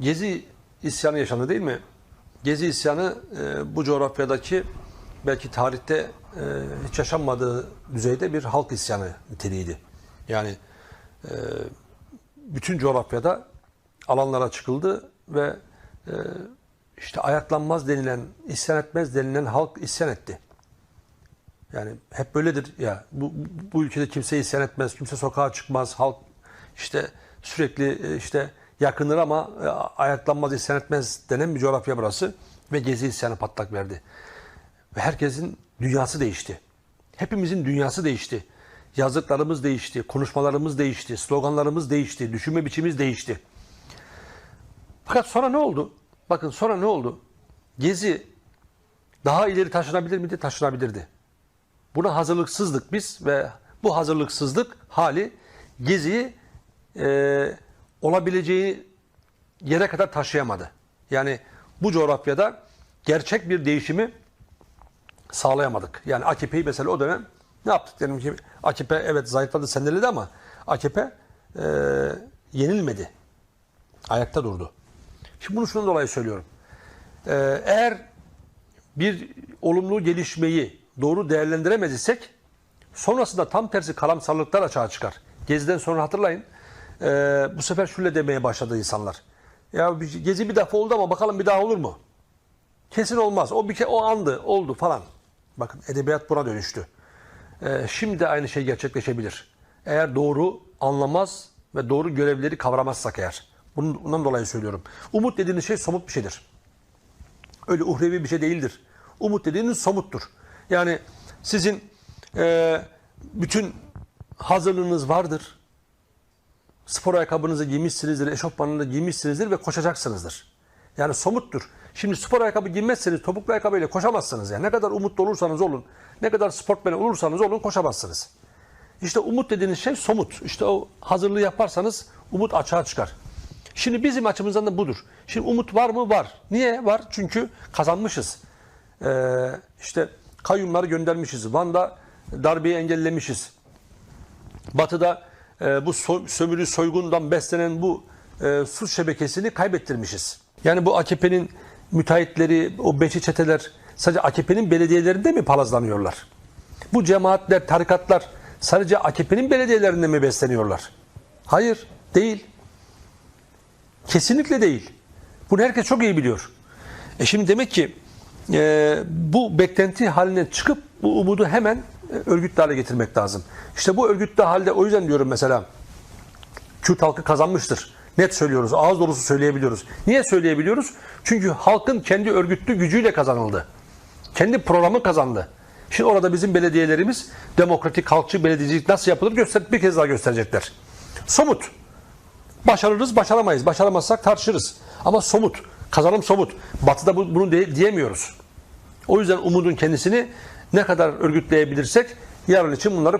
Gezi isyanı yaşandı değil mi? Gezi isyanı e, bu coğrafyadaki belki tarihte e, hiç yaşanmadığı düzeyde bir halk isyanı niteliğiydi. Yani e, bütün coğrafyada alanlara çıkıldı ve e, işte ayaklanmaz denilen, isyan etmez denilen halk isyan etti. Yani hep böyledir ya. Bu, bu ülkede kimse isyan etmez, kimse sokağa çıkmaz. Halk işte sürekli e, işte yakınır ama e, ayaklanmaz, isyan etmez denen bir coğrafya burası. Ve Gezi isyanı patlak verdi. Ve herkesin dünyası değişti. Hepimizin dünyası değişti. Yazdıklarımız değişti, konuşmalarımız değişti, sloganlarımız değişti, düşünme biçimimiz değişti. Fakat sonra ne oldu? Bakın sonra ne oldu? Gezi daha ileri taşınabilir miydi? Taşınabilirdi. Buna hazırlıksızlık biz ve bu hazırlıksızlık hali Gezi'yi e, olabileceği yere kadar taşıyamadı. Yani bu coğrafyada gerçek bir değişimi sağlayamadık. Yani AKP'yi mesela o dönem ne yaptık? Diyelim ki AKP evet zayıfladı sendeledi ama AKP e, yenilmedi. Ayakta durdu. Şimdi bunu şundan dolayı söylüyorum. E, eğer bir olumlu gelişmeyi doğru değerlendiremez isek sonrasında tam tersi karamsarlıklar açığa çıkar. Geziden sonra hatırlayın e, bu sefer şöyle demeye başladı insanlar. Ya bir- gezi bir defa oldu ama bakalım bir daha olur mu? Kesin olmaz. O bir ke o andı, oldu falan. Bakın edebiyat buna dönüştü. Ee, şimdi aynı şey gerçekleşebilir. Eğer doğru anlamaz ve doğru görevleri kavramazsak eğer. Bunun, bundan dolayı söylüyorum. Umut dediğiniz şey somut bir şeydir. Öyle uhrevi bir şey değildir. Umut dediğiniz somuttur. Yani sizin e, bütün hazırlığınız vardır. Spor ayakkabınızı giymişsinizdir, eşofmanını giymişsinizdir ve koşacaksınızdır. Yani somuttur. Şimdi spor ayakkabı giymezseniz topuklu ayakkabıyla koşamazsınız. Yani ne kadar umutlu olursanız olun, ne kadar sportmen olursanız olun koşamazsınız. İşte umut dediğiniz şey somut. İşte o hazırlığı yaparsanız umut açığa çıkar. Şimdi bizim açımızdan da budur. Şimdi umut var mı? Var. Niye var? Çünkü kazanmışız. Ee, işte kayyumları göndermişiz. Van'da darbeyi engellemişiz. Batı'da e, bu sömürü soygundan beslenen bu e, suç şebekesini kaybettirmişiz. Yani bu AKP'nin müteahhitleri, o beşi çeteler sadece AKP'nin belediyelerinde mi palazlanıyorlar? Bu cemaatler, tarikatlar sadece AKP'nin belediyelerinde mi besleniyorlar? Hayır, değil. Kesinlikle değil. Bunu herkes çok iyi biliyor. E şimdi demek ki e, bu beklenti haline çıkıp bu umudu hemen örgütlü hale getirmek lazım. İşte bu örgütlü halde o yüzden diyorum mesela Kürt halkı kazanmıştır. Net söylüyoruz. Ağız dolusu söyleyebiliyoruz. Niye söyleyebiliyoruz? Çünkü halkın kendi örgütlü gücüyle kazanıldı. Kendi programı kazandı. Şimdi orada bizim belediyelerimiz demokratik halkçı belediyecilik nasıl yapılır göster bir kez daha gösterecekler. Somut. Başarırız, başaramayız. Başaramazsak tartışırız. Ama somut. Kazanım somut. Batı'da bu- bunu diyemiyoruz. O yüzden umudun kendisini ne kadar örgütleyebilirsek yarın için bunları